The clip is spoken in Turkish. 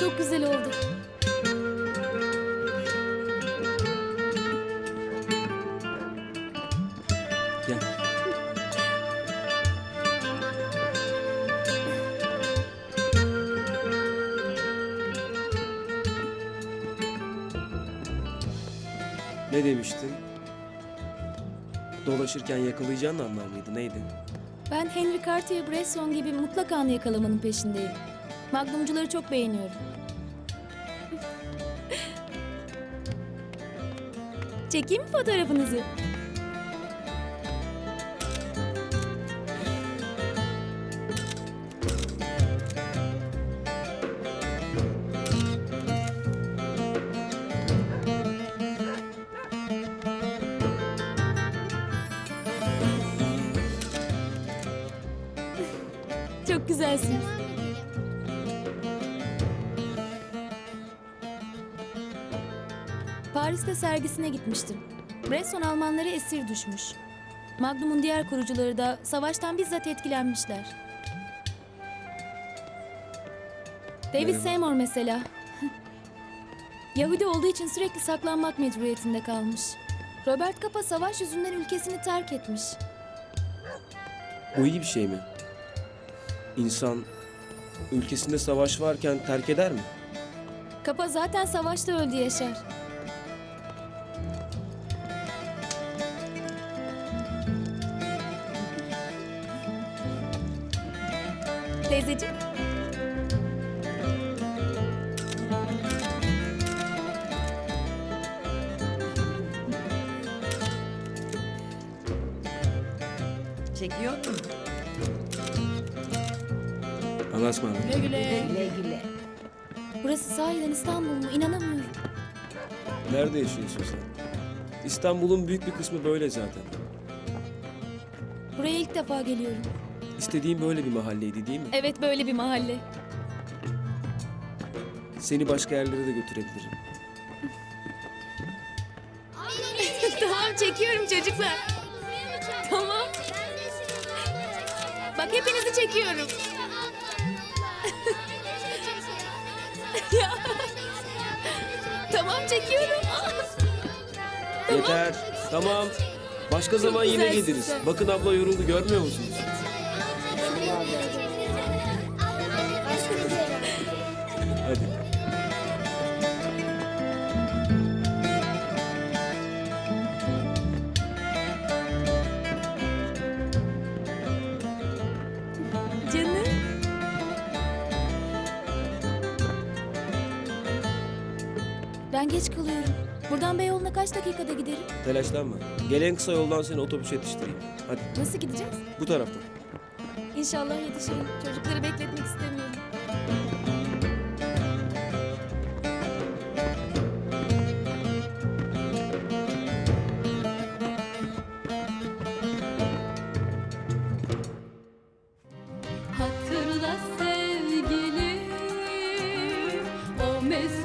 Çok güzel oldu. Gel. Ne demiştin? Dolaşırken yakalayacağın anlar mıydı? Neydi? Ben Henry Cartier-Bresson gibi mutlak anı yakalamanın peşindeyim. Magnumcuları çok beğeniyorum. Çekeyim mi fotoğrafınızı? Çok güzelsiniz. Paris'te sergisine gitmiştim. Bresson Almanları esir düşmüş. Magnum'un diğer kurucuları da savaştan bizzat etkilenmişler. David. Seymour mesela. Yahudi olduğu için sürekli saklanmak mecburiyetinde kalmış. Robert Capa savaş yüzünden ülkesini terk etmiş. Bu iyi bir şey mi? İnsan ülkesinde savaş varken terk eder mi? Kapa zaten savaşta öldü Yaşar. Teyzeciğim. Çekiyor mu? Allah'a ısmarladık. Güle güle. Burası sahiden İstanbul mu? İnanamıyorum. Nerede yaşıyorsun sen? İstanbul'un büyük bir kısmı böyle zaten. Buraya ilk defa geliyorum. İstediğin böyle bir mahalleydi değil mi? Evet böyle bir mahalle. Seni başka yerlere de götürebilirim. tamam çekiyorum çocuklar. Tamam. Bak hepinizi çekiyorum. ya. Tamam çekiyorum. Yeter. Tamam. Başka zaman yine güzelsin geliriz. sen. Bakın abla yoruldu görmüyor musunuz? Ben geç kalıyorum. Buradan Beyoğlu'na kaç dakikada giderim? Telaşlanma. Gelen kısa yoldan seni otobüs yetiştireyim. Hadi Nasıl gideceğiz? bu taraftan. İnşallah yetişirim. Çocukları bekletmek istemiyorum. Hatırla sevgilim o mesut